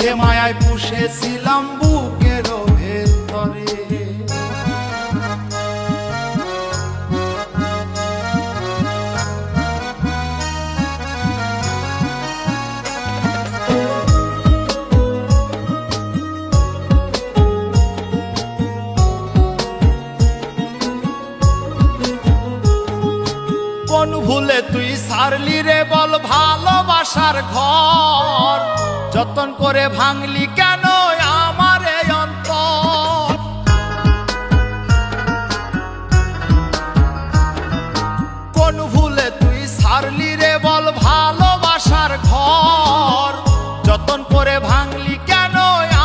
মিথ্যে মায়ায় পুষেছিলাম বুকের ভেতরে। কোন ভুলে তুই সারলি রে বল ভালোবাসার ঘর। যতন করে ভাঙলি কেন আমার অন্তর? কোন ভুলে তুই সারলি রে বল ভালোবাসার ঘর? যতন করে ভাঙলি কেন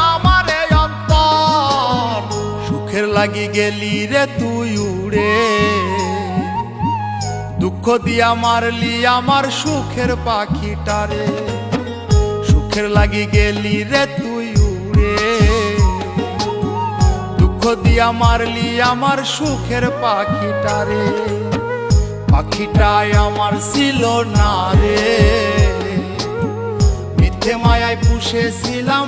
আমার অন্তর? সুখের লাগি গেলি রে তুই উড়ে। দুঃখ দিয়া মারলি আমার সুখের পাখিটারে সুখের লাগি গেলি রে তুই উড়ে। দুঃখ দিয়া মারলি আমার সুখের পাখিটা রে। পাখিটাই আমার ছিল না রে। মিথ্যে মায়ায় পুষেছিলাম